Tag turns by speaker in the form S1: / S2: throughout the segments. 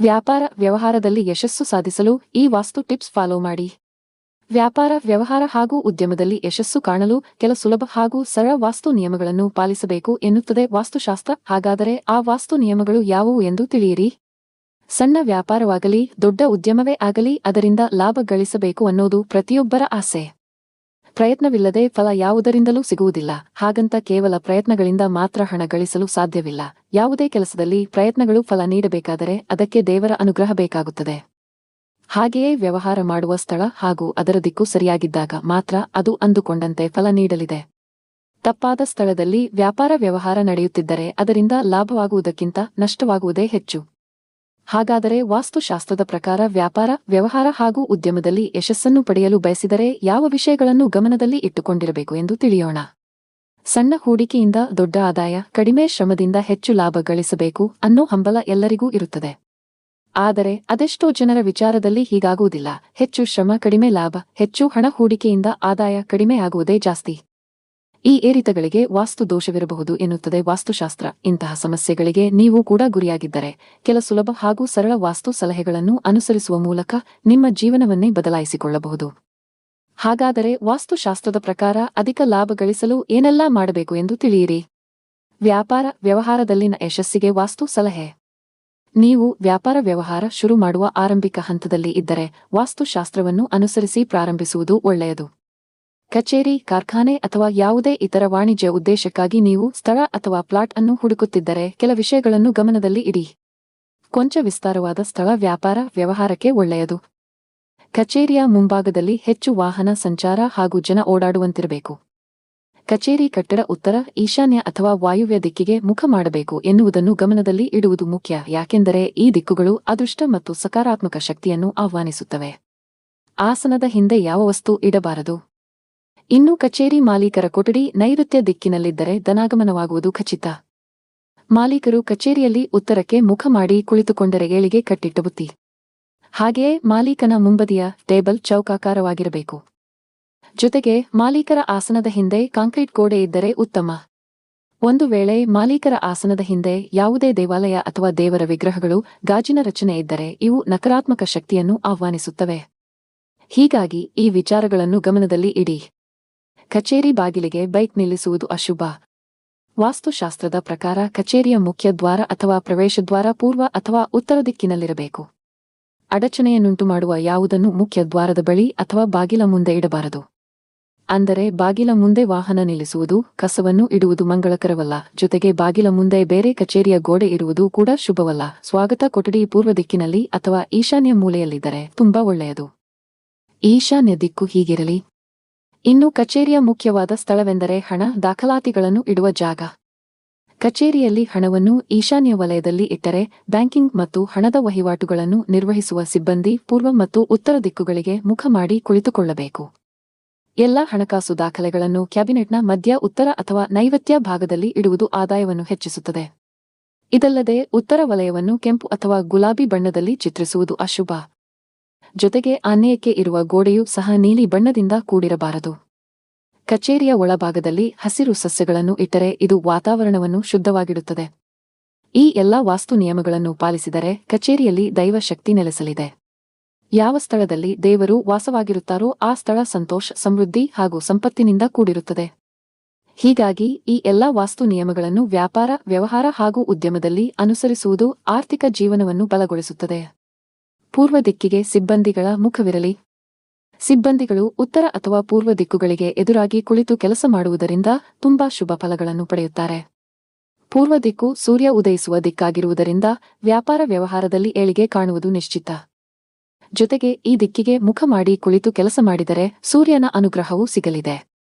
S1: ವ್ಯಾಪಾರ ವ್ಯವಹಾರದಲ್ಲಿ ಯಶಸ್ಸು ಸಾಧಿಸಲು ಈ ವಾಸ್ತು ಟಿಪ್ಸ್ ಫಾಲೋ ಮಾಡಿ. ವ್ಯಾಪಾರ ವ್ಯವಹಾರ ಹಾಗೂ ಉದ್ಯಮದಲ್ಲಿ ಯಶಸ್ಸು ಕಾಣಲು ಕೆಲ ಸುಲಭ ಹಾಗೂ ಸರಳ ವಾಸ್ತು ನಿಯಮಗಳನ್ನು ಪಾಲಿಸಬೇಕು ಎನ್ನುತ್ತದೆ ವಾಸ್ತುಶಾಸ್ತ್ರ. ಹಾಗಾದರೆ ಆ ವಾಸ್ತು ನಿಯಮಗಳು ಯಾವುವು ಎಂದು ತಿಳಿಯಿರಿ. ಸಣ್ಣ ವ್ಯಾಪಾರವಾಗಲಿ, ದೊಡ್ಡ ಉದ್ಯಮವೇ ಆಗಲಿ, ಅದರಿಂದ ಲಾಭ ಗಳಿಸಬೇಕು ಅನ್ನೋದು ಪ್ರತಿಯೊಬ್ಬರ ಆಸೆ. ಪ್ರಯತ್ನವಿಲ್ಲದೆ ಫಲ ಯಾವುದರಿಂದಲೂ ಸಿಗುವುದಿಲ್ಲ. ಹಾಗಂತ ಕೇವಲ ಪ್ರಯತ್ನಗಳಿಂದ ಮಾತ್ರ ಹಣ ಗಳಿಸಲು ಸಾಧ್ಯವಿಲ್ಲ. ಯಾವುದೇ ಕೆಲಸದಲ್ಲಿ ಪ್ರಯತ್ನಗಳು ಫಲ ನೀಡಬೇಕಾದರೆ ಅದಕ್ಕೆ ದೇವರ ಅನುಗ್ರಹ ಬೇಕಾಗುತ್ತದೆ. ಹಾಗೆಯೇ ವ್ಯವಹಾರ ಮಾಡುವ ಸ್ಥಳ ಹಾಗೂ ಅದರ ದಿಕ್ಕು ಸರಿಯಾಗಿದ್ದಾಗ ಮಾತ್ರ ಅದು ಅಂದುಕೊಂಡಂತೆ ಫಲ ನೀಡಲಿದೆ. ತಪ್ಪಾದ ಸ್ಥಳದಲ್ಲಿ ವ್ಯಾಪಾರ ವ್ಯವಹಾರ ನಡೆಯುತ್ತಿದ್ದರೆ ಅದರಿಂದ ಲಾಭವಾಗುವುದಕ್ಕಿಂತ ನಷ್ಟವಾಗುವುದೇ ಹೆಚ್ಚು. ಹಾಗಾದರೆ ವಾಸ್ತುಶಾಸ್ತ್ರದ ಪ್ರಕಾರ ವ್ಯಾಪಾರ, ವ್ಯವಹಾರ ಹಾಗೂ ಉದ್ಯಮದಲ್ಲಿ ಯಶಸ್ಸನ್ನು ಪಡೆಯಲು ಬಯಸಿದರೆ ಯಾವ ವಿಷಯಗಳನ್ನು ಗಮನದಲ್ಲಿ ಇಟ್ಟುಕೊಂಡಿರಬೇಕು ಎಂದು ತಿಳಿಯೋಣ. ಸಣ್ಣ ಹೂಡಿಕೆಯಿಂದ ದೊಡ್ಡ ಆದಾಯ, ಕಡಿಮೆ ಶ್ರಮದಿಂದ ಹೆಚ್ಚು ಲಾಭ ಗಳಿಸಬೇಕು ಅನ್ನೋ ಹಂಬಲ ಎಲ್ಲರಿಗೂ ಇರುತ್ತದೆ. ಆದರೆ ಅದೆಷ್ಟೋ ಜನರ ವಿಚಾರದಲ್ಲಿ ಹೀಗಾಗುವುದಿಲ್ಲ. ಹೆಚ್ಚು ಶ್ರಮ, ಕಡಿಮೆ ಲಾಭ, ಹೆಚ್ಚು ಹಣ ಹೂಡಿಕೆಯಿಂದ ಆದಾಯ ಕಡಿಮೆಯಾಗುವುದೇ ಜಾಸ್ತಿ. ಈ ಏರಿತಗಳಿಗೆ ವಾಸ್ತು ದೋಷವಿರಬಹುದು ಎನ್ನುತ್ತದೆ ವಾಸ್ತುಶಾಸ್ತ್ರ. ಇಂತಹ ಸಮಸ್ಯೆಗಳಿಗೆ ನೀವು ಕೂಡ ಗುರಿಯಾಗಿದ್ದರೆ, ಕೆಲ ಸುಲಭ ಹಾಗೂ ಸರಳ ವಾಸ್ತು ಸಲಹೆಗಳನ್ನು ಅನುಸರಿಸುವ ಮೂಲಕ ನಿಮ್ಮ ಜೀವನವನ್ನೇ ಬದಲಾಯಿಸಿಕೊಳ್ಳಬಹುದು. ಹಾಗಾದರೆ ವಾಸ್ತುಶಾಸ್ತ್ರದ ಪ್ರಕಾರ ಅಧಿಕ ಲಾಭ ಗಳಿಸಲು ಏನೆಲ್ಲಾ ಮಾಡಬೇಕು ಎಂದು ತಿಳಿಯಿರಿ. ವ್ಯಾಪಾರ ವ್ಯವಹಾರದಲ್ಲಿನ ಯಶಸ್ಸಿಗೆ ವಾಸ್ತು ಸಲಹೆ. ನೀವು ವ್ಯಾಪಾರ ವ್ಯವಹಾರ ಶುರು ಮಾಡುವ ಆರಂಭಿಕ ಹಂತದಲ್ಲಿ ಇದ್ದರೆ ವಾಸ್ತುಶಾಸ್ತ್ರವನ್ನು ಅನುಸರಿಸಿ ಪ್ರಾರಂಭಿಸುವುದು ಒಳ್ಳೆಯದು. ಕಚೇರಿ, ಕಾರ್ಖಾನೆ ಅಥವಾ ಯಾವುದೇ ಇತರ ವಾಣಿಜ್ಯ ಉದ್ದೇಶಕ್ಕಾಗಿ ನೀವು ಸ್ಥಳ ಅಥವಾ ಪ್ಲಾಟ್ ಅನ್ನು ಹುಡುಕುತ್ತಿದ್ದರೆ ಕೆಲ ವಿಷಯಗಳನ್ನು ಗಮನದಲ್ಲಿ ಇಡಿ. ಕೊಂಚ ವಿಸ್ತಾರವಾದ ಸ್ಥಳ ವ್ಯಾಪಾರ ವ್ಯವಹಾರಕ್ಕೆ ಒಳ್ಳೆಯದು. ಕಚೇರಿಯ ಮುಂಭಾಗದಲ್ಲಿ ಹೆಚ್ಚು ವಾಹನ ಸಂಚಾರ ಹಾಗೂ ಜನ ಓಡಾಡುವಂತಿರಬೇಕು. ಕಚೇರಿ ಕಟ್ಟಡ ಉತ್ತರ ಈಶಾನ್ಯ ಅಥವಾ ವಾಯುವ್ಯ ದಿಕ್ಕಿಗೆ ಮುಖ ಮಾಡಬೇಕು ಎನ್ನುವುದನ್ನು ಗಮನದಲ್ಲಿ ಇಡುವುದು ಮುಖ್ಯ, ಯಾಕೆಂದರೆ ಈ ದಿಕ್ಕುಗಳು ಅದೃಷ್ಟ ಮತ್ತು ಸಕಾರಾತ್ಮಕ ಶಕ್ತಿಯನ್ನು ಆಹ್ವಾನಿಸುತ್ತವೆ. ಆಸನದ ಹಿಂದೆ ಯಾವ ವಸ್ತು ಇಡಬಾರದು? ಇನ್ನು ಕಚೇರಿ ಮಾಲೀಕರ ಕೊಠಡಿ ನೈಋತ್ಯ ದಿಕ್ಕಿನಲ್ಲಿದ್ದರೆ ಧನಾಗಮನವಾಗುವುದು ಖಚಿತ. ಮಾಲೀಕರು ಕಚೇರಿಯಲ್ಲಿ ಉತ್ತರಕ್ಕೆ ಮುಖ ಮಾಡಿ ಕುಳಿತುಕೊಂಡರೆ ಏಳಿಗೆ ಕಟ್ಟಿಟ್ಟ ಬುತ್ತಿ. ಹಾಗೆಯೇ ಮಾಲೀಕನ ಮುಂಬದಿಯ ಟೇಬಲ್ ಚೌಕಾಕಾರವಾಗಿರಬೇಕು. ಜೊತೆಗೆ ಮಾಲೀಕರ ಆಸನದ ಹಿಂದೆ ಕಾಂಕ್ರೀಟ್ ಗೋಡೆ ಇದ್ದರೆ ಉತ್ತಮ. ಒಂದು ವೇಳೆ ಮಾಲೀಕರ ಆಸನದ ಹಿಂದೆ ಯಾವುದೇ ದೇವಾಲಯ ಅಥವಾ ದೇವರ ವಿಗ್ರಹಗಳು ಗಾಜಿನ ರಚನೆ ಇದ್ದರೆ ಇವು ನಕಾರಾತ್ಮಕ ಶಕ್ತಿಯನ್ನು ಆಹ್ವಾನಿಸುತ್ತವೆ. ಹೀಗಾಗಿ ಈ ವಿಚಾರಗಳನ್ನು ಗಮನದಲ್ಲಿ ಇಡಿ. ಕಚೇರಿ ಬಾಗಿಲಿಗೆ ಬೈಕ್ ನಿಲ್ಲಿಸುವುದು ಅಶುಭ. ವಾಸ್ತುಶಾಸ್ತ್ರದ ಪ್ರಕಾರ ಕಚೇರಿಯ ಮುಖ್ಯ ದ್ವಾರ ಅಥವಾ ಪ್ರವೇಶದ್ವಾರ ಪೂರ್ವ ಅಥವಾ ಉತ್ತರ ದಿಕ್ಕಿನಲ್ಲಿರಬೇಕು. ಅಡಚಣೆಯನ್ನುಂಟು ಮಾಡುವ ಯಾವುದನ್ನು ಮುಖ್ಯ ದ್ವಾರದ ಬಳಿ ಅಥವಾ ಬಾಗಿಲ ಮುಂದೆ ಇಡಬಾರದು. ಅಂದರೆ ಬಾಗಿಲ ಮುಂದೆ ವಾಹನ ನಿಲ್ಲಿಸುವುದು, ಕಸವನ್ನು ಇಡುವುದು ಮಂಗಳಕರವಲ್ಲ, ಜೊತೆಗೆ ಬಾಗಿಲ ಮುಂದೆ ಬೇರೆ ಕಚೇರಿಯ ಗೋಡೆ ಇರುವುದು ಕೂಡ ಶುಭವಲ್ಲ. ಸ್ವಾಗತ ಕೊಠಡಿ ಪೂರ್ವ ದಿಕ್ಕಿನಲ್ಲಿ ಅಥವಾ ಈಶಾನ್ಯ ಮೂಲೆಯಲ್ಲಿದ್ದರೆ ತುಂಬಾ ಒಳ್ಳೆಯದು. ಈಶಾನ್ಯ ದಿಕ್ಕು ಹೀಗಿರಲಿ. ಇನ್ನು ಕಚೇರಿಯ ಮುಖ್ಯವಾದ ಸ್ಥಳವೆಂದರೆ ಹಣ ದಾಖಲಾತಿಗಳನ್ನು ಇಡುವ ಜಾಗ. ಕಚೇರಿಯಲ್ಲಿ ಹಣವನ್ನು ಈಶಾನ್ಯ ವಲಯದಲ್ಲಿ ಇಟ್ಟರೆ ಬ್ಯಾಂಕಿಂಗ್ ಮತ್ತು ಹಣದ ವಹಿವಾಟುಗಳನ್ನು ನಿರ್ವಹಿಸುವ ಸಿಬ್ಬಂದಿ ಪೂರ್ವ ಮತ್ತು ಉತ್ತರ ದಿಕ್ಕುಗಳಿಗೆ ಮುಖ ಮಾಡಿ ಕುಳಿತುಕೊಳ್ಳಬೇಕು. ಎಲ್ಲ ಹಣಕಾಸು ದಾಖಲೆಗಳನ್ನು ಕ್ಯಾಬಿನೆಟ್ನ ಮಧ್ಯ, ಉತ್ತರ ಅಥವಾ ನೈವತ್ಯ ಭಾಗದಲ್ಲಿ ಇಡುವುದು ಆದಾಯವನ್ನು ಹೆಚ್ಚಿಸುತ್ತದೆ. ಇದಲ್ಲದೆ ಉತ್ತರ ವಲಯವನ್ನು ಕೆಂಪು ಅಥವಾ ಗುಲಾಬಿ ಬಣ್ಣದಲ್ಲಿ ಚಿತ್ರಿಸುವುದು ಅಶುಭ. ಜೊತೆಗೆ ಆನೆಯಕ್ಕೆ ಇರುವ ಗೋಡೆಯು ಸಹ ನೀಲಿ ಬಣ್ಣದಿಂದ ಕೂಡಿರಬಾರದು. ಕಚೇರಿಯ ಒಳಭಾಗದಲ್ಲಿ ಹಸಿರು ಸಸ್ಯಗಳನ್ನು ಇಟ್ಟರೆ ಇದು ವಾತಾವರಣವನ್ನು ಶುದ್ಧವಾಗಿಡುತ್ತದೆ. ಈ ಎಲ್ಲಾ ವಾಸ್ತು ನಿಯಮಗಳನ್ನು ಪಾಲಿಸಿದರೆ ಕಚೇರಿಯಲ್ಲಿ ದೈವಶಕ್ತಿ ನೆಲೆಸಲಿದೆ. ಯಾವ ಸ್ಥಳದಲ್ಲಿ ದೇವರು ವಾಸವಾಗಿರುತ್ತಾರೋ ಆ ಸ್ಥಳ ಸಂತೋಷ, ಸಮೃದ್ಧಿ ಹಾಗೂ ಸಂಪತ್ತಿನಿಂದ ಕೂಡಿರುತ್ತದೆ. ಹೀಗಾಗಿ ಈ ಎಲ್ಲಾ ವಾಸ್ತು ನಿಯಮಗಳನ್ನು ವ್ಯಾಪಾರ, ವ್ಯವಹಾರ ಹಾಗೂ ಉದ್ಯಮದಲ್ಲಿ ಅನುಸರಿಸುವುದು ಆರ್ಥಿಕ ಜೀವನವನ್ನು ಬಲಗೊಳಿಸುತ್ತದೆ. ಪೂರ್ವ ದಿಕ್ಕಿಗೆ ಸಿಬ್ಬಂದಿಗಳ ಮುಖವಿರಲಿ. ಸಿಬ್ಬಂದಿಗಳು ಉತ್ತರ ಅಥವಾ ಪೂರ್ವ ದಿಕ್ಕುಗಳಿಗೆ ಎದುರಾಗಿ ಕುಳಿತು ಕೆಲಸ ಮಾಡುವುದರಿಂದ ತುಂಬಾ ಶುಭ ಫಲಗಳನ್ನು ಪಡೆಯುತ್ತಾರೆ. ಪೂರ್ವ ದಿಕ್ಕು ಸೂರ್ಯ ಉದಯಿಸುವ ದಿಕ್ಕಾಗಿರುವುದರಿಂದ ವ್ಯಾಪಾರ ವ್ಯವಹಾರದಲ್ಲಿ ಏಳಿಗೆ ಕಾಣುವುದು ನಿಶ್ಚಿತ. ಜೊತೆಗೆ ಈ ದಿಕ್ಕಿಗೆ ಮುಖ ಮಾಡಿ ಕುಳಿತು ಕೆಲಸ ಮಾಡಿದರೆ ಸೂರ್ಯನ ಅನುಗ್ರಹವೂ ಸಿಗಲಿದೆ.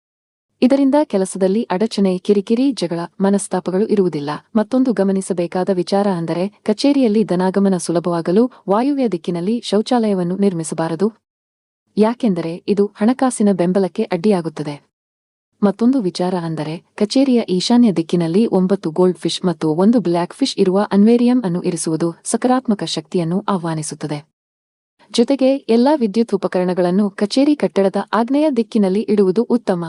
S1: ಇದರಿಂದ ಕೆಲಸದಲ್ಲಿ ಅಡಚಣೆ, ಕಿರಿಕಿರಿ, ಜಗಳ, ಮನಸ್ತಾಪಗಳು ಇರುವುದಿಲ್ಲ. ಮತ್ತೊಂದು ಗಮನಿಸಬೇಕಾದ ವಿಚಾರ ಅಂದರೆ, ಕಚೇರಿಯಲ್ಲಿ ಧನಾಗಮನ ಸುಲಭವಾಗಲು ವಾಯುವ್ಯ ದಿಕ್ಕಿನಲ್ಲಿ ಶೌಚಾಲಯವನ್ನು ನಿರ್ಮಿಸಬಾರದು. ಯಾಕೆಂದರೆ ಇದು ಹಣಕಾಸಿನ ಬೆಂಬಲಕ್ಕೆ ಅಡ್ಡಿಯಾಗುತ್ತದೆ. ಮತ್ತೊಂದು ವಿಚಾರ ಅಂದರೆ, ಕಚೇರಿಯ ಈಶಾನ್ಯ ದಿಕ್ಕಿನಲ್ಲಿ ಒಂಬತ್ತು ಗೋಲ್ಡ್ ಫಿಶ್ ಮತ್ತು ಒಂದು ಬ್ಲ್ಯಾಕ್ ಫಿಶ್ ಇರುವ ಅನ್ವೇರಿಯಂ ಅನ್ನು ಇರಿಸುವುದು ಸಕಾರಾತ್ಮಕ ಶಕ್ತಿಯನ್ನು ಆಹ್ವಾನಿಸುತ್ತದೆ. ಜೊತೆಗೆ, ಎಲ್ಲಾ ವಿದ್ಯುತ್ ಉಪಕರಣಗಳನ್ನು ಕಚೇರಿ ಕಟ್ಟಡದ ಆಗ್ನೇಯ ದಿಕ್ಕಿನಲ್ಲಿ ಇಡುವುದು ಉತ್ತಮ.